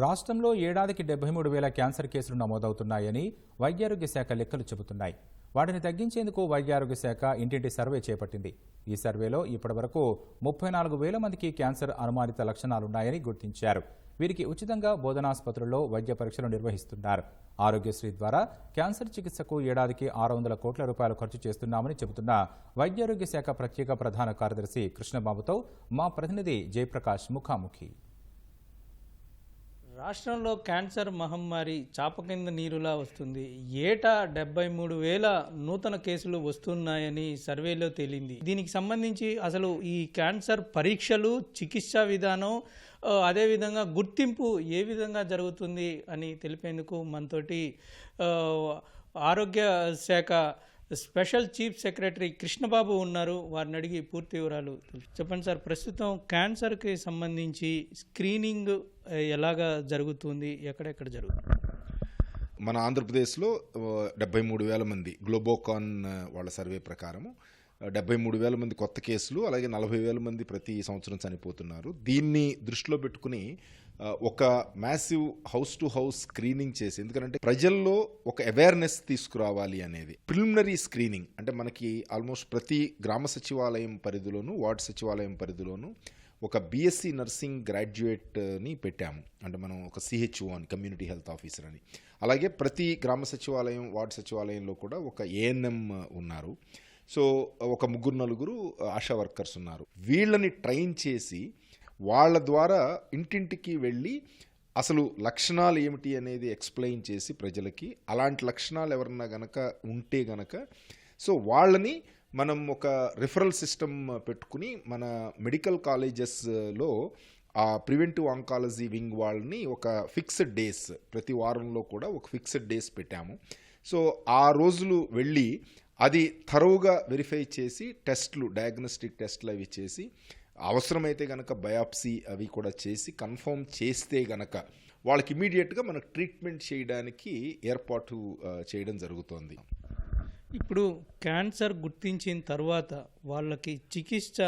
రాష్ట్రంలో ఏడాదికి డెబ్బై మూడు వేల క్యాన్సర్ కేసులు నమోదవుతున్నాయని వైద్యారోగ్య శాఖ లెక్కలు చెబుతున్నాయి. వాటిని తగ్గించేందుకు వైద్యారోగ్య శాఖ ఇంటింటి సర్వే చేపట్టింది. ఈ సర్వేలో ఇప్పటివరకు ముప్పై నాలుగు వేల మందికి క్యాన్సర్ అనుమానిత లక్షణాలున్నాయని గుర్తించారు. వీరికి ఉచితంగా బోధనాసుపత్రుల్లో వైద్య పరీక్షలు నిర్వహిస్తున్నారు. ఆరోగ్యశ్రీ ద్వారా క్యాన్సర్ చికిత్సకు ఏడాదికి ఆరు వందల కోట్ల రూపాయలు ఖర్చు చేస్తున్నామని చెబుతున్న వైద్యారోగ్య శాఖ ప్రత్యేక ప్రధాన కార్యదర్శి కృష్ణబాబుతో మా ప్రతినిధి జయప్రకాష్ ముఖాముఖి. రాష్ట్రంలో క్యాన్సర్ మహమ్మారి చాప కింద నీరులా వస్తుంది. ఏటా డెబ్బై మూడు వేల నూతన కేసులు వస్తున్నాయని సర్వేలో తేలింది. దీనికి సంబంధించి అసలు ఈ క్యాన్సర్ పరీక్షలు చికిత్సా విధానం అదేవిధంగా గుర్తింపు ఏ విధంగా జరుగుతుంది అని తెలిపేందుకు మనతోటి ఆరోగ్య శాఖ స్పెషల్ చీఫ్ సెక్రటరీ కృష్ణబాబు ఉన్నారు. వారిని అడిగి పూర్తి వివరాలు చెప్పండి సార్ ప్రస్తుతం క్యాన్సర్కి సంబంధించి స్క్రీనింగ్ ఎలాగా జరుగుతుంది? ఎక్కడెక్కడ జరుగుతుంది? మన ఆంధ్రప్రదేశ్లో డెబ్బై మూడు వేల మంది గ్లోబోకాన్ వాళ్ళ సర్వే ప్రకారము డెబ్బై మూడు వేల మంది కొత్త కేసులు అలాగే నలభై వేల మంది ప్రతి సంవత్సరం చనిపోతున్నారు. దీన్ని దృష్టిలో పెట్టుకుని ఒక massive house to house screening చేసి ఎందుకంటే ప్రజల్లో ఒక అవేర్నెస్ తీసుకురావాలి అనేది ప్రిలిమినరీ స్క్రీనింగ్ అంటే మనకి ఆల్మోస్ట్ ప్రతి గ్రామ సచివాలయం పరిధిలోను వార్డు సచివాలయం పరిధిలోను ఒక బీఎస్సీ నర్సింగ్ గ్రాడ్యుయేట్ని పెట్టాము. అంటే మనం ఒక సిహెచ్ఓ అని కమ్యూనిటీ హెల్త్ ఆఫీసర్ అని. అలాగే ప్రతి గ్రామ సచివాలయం వార్డు సచివాలయంలో కూడా ఒక ఏఎన్ఎం ఉన్నారు. సో ఒక ముగ్గురు నలుగురు ఆశా వర్కర్స్ ఉన్నారు. వీళ్ళని ట్రైన్ చేసి వాళ్ళ ద్వారా ఇంటింటికి వెళ్ళి అసలు లక్షణాలు ఏమిటి అనేది ఎక్స్ప్లెయిన్ చేసి ప్రజలకి అలాంటి లక్షణాలు ఎవరన్నా గనక ఉంటే గనక సో వాళ్ళని మనం ఒక రిఫరల్ సిస్టమ్ పెట్టుకుని మన మెడికల్ కాలేజెస్లో ఆ ప్రివెంటివ్ ఆంకాలజీ వింగ్ వాళ్ళని ఒక ఫిక్స్డ్ డేస్ ప్రతి వారంలో కూడా ఒక ఫిక్స్డ్ డేస్ పెట్టాము. సో ఆ రోజులు వెళ్ళి అది తరువుగా వెరిఫై చేసి టెస్ట్లు డయాగ్నోస్టిక్ టెస్ట్లు అవి చేసి అవసరమైతే గనక బయాప్సీ అవి కూడా చేసి కన్ఫర్మ్ చేస్తే గనక వాళ్ళకి ఇమీడియట్గా మనకు ట్రీట్మెంట్ చేయడానికి ఏర్పాటు చేయడం జరుగుతోంది. ఇప్పుడు క్యాన్సర్ గుర్తించిన తర్వాత వాళ్ళకి చికిత్స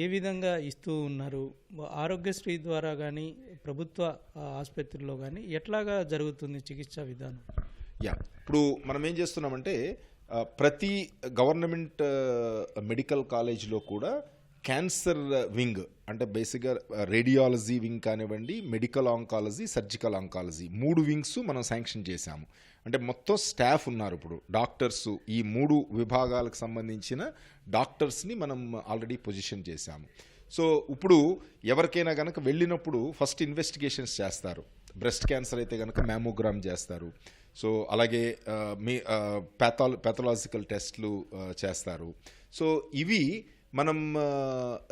ఏ విధంగా ఇస్తూ ఉన్నారు? ఆరోగ్యశ్రీ ద్వారా కానీ ప్రభుత్వ ఆసుపత్రిలో కానీ ఎట్లాగా జరుగుతుంది చికిత్సా విధానం? యా ఇప్పుడు మనం ఏం చేస్తున్నామంటే ప్రతి గవర్నమెంట్ మెడికల్ కాలేజ్లో కూడా క్యాన్సర్ వింగ్ అంటే బేసిక్గా రేడియాలజీ వింగ్ కానివ్వండి మెడికల్ ఆంకాలజీ సర్జికల్ ఆంకాలజీ మూడు వింగ్స్ మనం శాంక్షన్ చేశాము. అంటే మొత్తం స్టాఫ్ ఉన్నారు ఇప్పుడు. డాక్టర్స్ ఈ మూడు విభాగాలకు సంబంధించిన డాక్టర్స్ని మనం ఆల్రెడీ పొజిషన్ చేశాము. సో ఇప్పుడు ఎవరికైనా కనుక వెళ్ళినప్పుడు ఫస్ట్ ఇన్వెస్టిగేషన్స్ చేస్తారు. బ్రెస్ట్ క్యాన్సర్ అయితే కనుక మ్యామోగ్రామ్ చేస్తారు. సో అలాగే మీ ప్యాథాల ప్యాథలాజికల్ టెస్ట్లు చేస్తారు. సో ఇవి మనం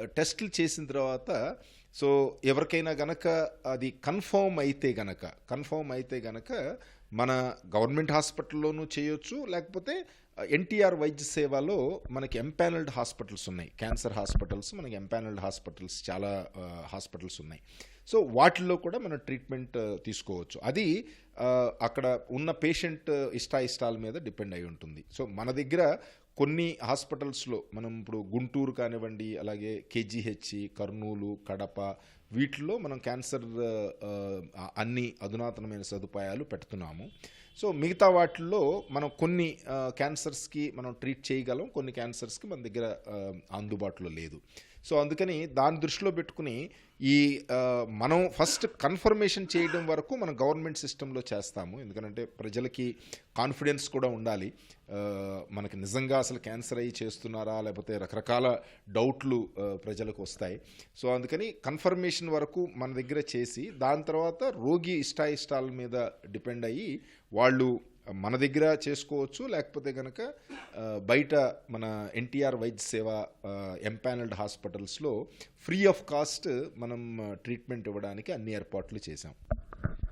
టెస్ట్లు చేసిన తర్వాత సో ఎవరికైనా గనక అది కన్ఫర్మ్ అయితే గనక కన్ఫర్మ్ అయితే గనక మన గవర్నమెంట్ హాస్పిటల్లోనూ చేయొచ్చు లేకపోతే ఎన్టీఆర్ వైద్య సేవలో మనకి ఎంపానల్డ్ హాస్పిటల్స్ ఉన్నాయి. క్యాన్సర్ హాస్పిటల్స్ మనకి ఎంపానల్డ్ హాస్పిటల్స్ చాలా హాస్పిటల్స్ ఉన్నాయి. సో వాటిల్లో కూడా మనం ట్రీట్మెంట్ తీసుకోవచ్చు. అది అక్కడ ఉన్న పేషెంట్ ఇష్టాయిష్టాల మీద డిపెండ్ అయి ఉంటుంది. సో మన దగ్గర కొన్ని హాస్పిటల్స్లో మనం ఇప్పుడు గుంటూరు కానివ్వండి అలాగే కేజీహెచ్ కర్నూలు కడప వీటిల్లో మనం క్యాన్సర్ అన్ని అధునాతనమైన సదుపాయాలు పెడుతున్నాము. సో మిగతా వాటిల్లో మనం కొన్ని క్యాన్సర్స్కి మనం ట్రీట్ చేయగలం కొన్ని క్యాన్సర్స్కి మన దగ్గర అందుబాటులో లేదు. సో అందుకని దాని దృష్టిలో పెట్టుకుని ఈ మనం ఫస్ట్ కన్ఫర్మేషన్ చేయడం వరకు మనం గవర్నమెంట్ సిస్టంలో చేస్తాము. ఎందుకంటే ప్రజలకి కాన్ఫిడెన్స్ కూడా ఉండాలి. మనకి నిజంగా అసలు క్యాన్సర్ అయ్యి చేస్తున్నారా లేకపోతే రకరకాల డౌట్లు ప్రజలకు వస్తాయి. సో అందుకని కన్ఫర్మేషన్ వరకు మన దగ్గర చేసి దాని తర్వాత రోగి ఇష్టాయిష్టాల మీద డిపెండ్ అయ్యి వాళ్ళు మన దగ్గర చేసుకోవచ్చు లేకపోతే కనుక బయట మన ఎన్టీఆర్ వైద్య సేవ ఎంపానల్డ్ హాస్పిటల్స్లో ఫ్రీ ఆఫ్ కాస్ట్ మనం ట్రీట్మెంట్ ఇవ్వడానికి అన్ని ఏర్పాట్లు చేశాం.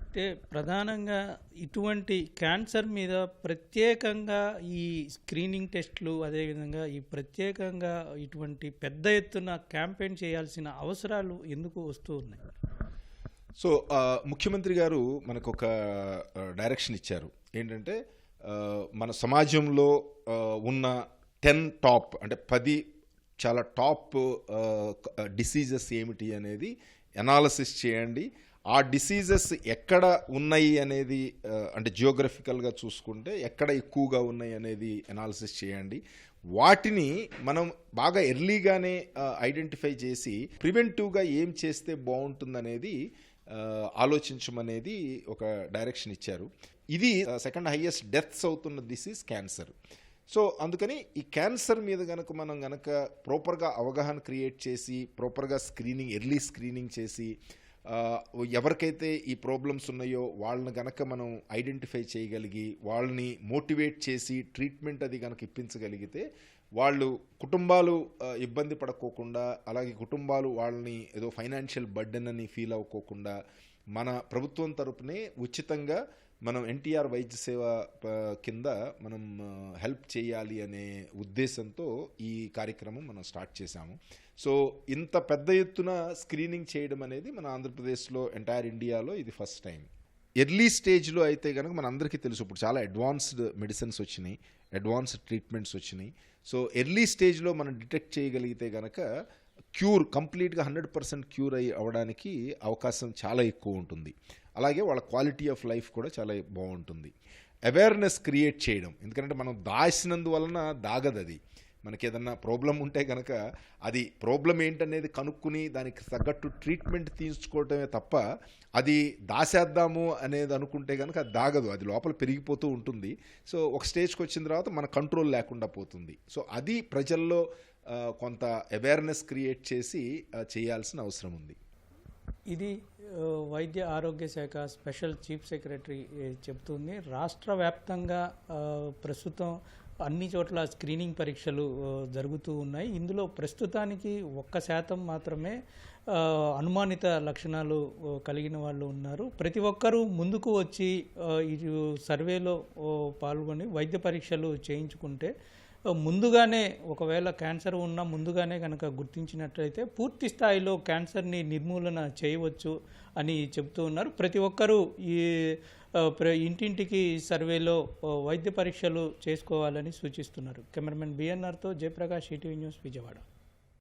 అంటే ప్రధానంగా ఇటువంటి క్యాన్సర్ మీద ప్రత్యేకంగా ఈ స్క్రీనింగ్ టెస్ట్లు అదేవిధంగా ఈ ప్రత్యేకంగా ఇటువంటి పెద్ద ఎత్తున క్యాంపెయిన్ చేయాల్సిన అవసరాలు ఎందుకు వస్తూ ఉన్నాయి? సో ముఖ్యమంత్రి గారు మనకు ఒక డైరెక్షన్ ఇచ్చారు. ఏంటంటే మన సమాజంలో ఉన్న టెన్ టాప్ అంటే పది చాలా టాప్ డిసీజెస్ ఏమిటి అనేది ఎనాలసిస్ చేయండి. ఆ డిసీజెస్ ఎక్కడ ఉన్నాయి అనేది అంటే జియోగ్రఫికల్గా చూసుకుంటే ఎక్కడ ఎక్కువగా ఉన్నాయి అనేది ఎనాలిసిస్ చేయండి. వాటిని మనం బాగా ఎర్లీగానే ఐడెంటిఫై చేసి ప్రివెంటివ్గా ఏం చేస్తే బాగుంటుందనేది ఆలోచించమనేది ఒక డైరెక్షన్ ఇచ్చారు. ఇది సెకండ్ హైయెస్ట్ డెత్స్ అవుతున్న డిసీజ్ క్యాన్సర్ సో అందుకని ఈ క్యాన్సర్ మీద కనుక మనం గనక ప్రాపర్గా అవగాహన క్రియేట్ చేసి ప్రాపర్గా స్క్రీనింగ్ ఎర్లీ స్క్రీనింగ్ చేసి ఎవరికైతే ఈ ప్రాబ్లమ్స్ ఉన్నాయో వాళ్ళని గనక మనం ఐడెంటిఫై చేయగలిగి వాళ్ళని మోటివేట్ చేసి ట్రీట్మెంట్ అది కనుక ఇప్పించగలిగితే వాళ్ళు కుటుంబాలు ఇబ్బంది పడకోకుండా అలాగే కుటుంబాలు వాళ్ళని ఏదో ఫైనాన్షియల్ బర్డెన్ అని ఫీల్ అవ్వకోకుండా మన ప్రభుత్వం తరపునే ఉచితంగా మనం ఎన్టీఆర్ వైద్య సేవ కింద మనం హెల్ప్ చేయాలి అనే ఉద్దేశంతో ఈ కార్యక్రమం మనం స్టార్ట్ చేశాము. సో ఇంత పెద్ద ఎత్తున స్క్రీనింగ్ చేయడం అనేది మన ఆంధ్రప్రదేశ్లో ఎంటైర్ ఇండియాలో ఇది ఫస్ట్ టైం. ఎర్లీ స్టేజ్లో అయితే కనుక మన అందరికీ తెలుసు. ఇప్పుడు చాలా అడ్వాన్స్డ్ మెడిసిన్స్ వచ్చినాయి అడ్వాన్స్డ్ ట్రీట్మెంట్స్ వచ్చినాయి. సో ఎర్లీ స్టేజ్లో మనం డిటెక్ట్ చేయగలిగితే కనుక క్యూర్ కంప్లీట్గా హండ్రెడ్ పర్సెంట్ క్యూర్ అయ్యి అవడానికి అవకాశం చాలా ఎక్కువ ఉంటుంది. అలాగే వాళ్ళ క్వాలిటీ ఆఫ్ లైఫ్ కూడా చాలా బాగుంటుంది. అవేర్నెస్ క్రియేట్ చేయడం ఎందుకంటే మనం దాచినందువలన దాగదు అది మనకి ఏదన్నా ప్రాబ్లం ఉంటే కనుక అది ప్రాబ్లం ఏంటనేది కనుక్కుని దానికి తగ్గట్టు ట్రీట్మెంట్ తీసుకోవటమే తప్ప అది దాసేద్దాము అనేది అనుకుంటే కనుక అది దాగదు. అది లోపల పెరిగిపోతూ ఉంటుంది. సో ఒక స్టేజ్కి వచ్చిన తర్వాత మన కంట్రోల్ లేకుండా పోతుంది. సో అది ప్రజల్లో కొంత అవేర్నెస్ క్రియేట్ చేసి చేయాల్సిన అవసరం ఉంది. ఇది వైద్య ఆరోగ్య శాఖ స్పెషల్ చీఫ్ సెక్రటరీ చెబుతుంది చెప్తుంది. రాష్ట్ర వ్యాప్తంగా ప్రస్తుతం అన్ని చోట్ల స్క్రీనింగ్ పరీక్షలు జరుగుతూ ఉన్నాయి. ఇందులో ప్రస్తుతానికి ఒక్క శాతం మాత్రమే అనుమానిత లక్షణాలు కలిగిన వాళ్ళు ఉన్నారు. ప్రతి ఒక్కరూ ముందుకు వచ్చి ఈ సర్వేలో పాల్గొని వైద్య పరీక్షలు చేయించుకుంటే ముందుగానే ఒకవేళ క్యాన్సర్ ఉన్నా ముందుగానే కనుక గుర్తించినట్లయితే పూర్తి స్థాయిలో క్యాన్సర్ని నిర్మూలన చేయవచ్చు అని చెప్తూ ఉన్నారు. ప్రతి ఒక్కరూ ఈ ప్ర- ఇంటింటికి సర్వేలో వైద్య పరీక్షలు చేసుకోవాలని సూచిస్తున్నారు. కెమెరామెన్ బిఎన్ఆర్తో జయప్రకాష్ ఈటీవీ న్యూస్ విజయవాడ.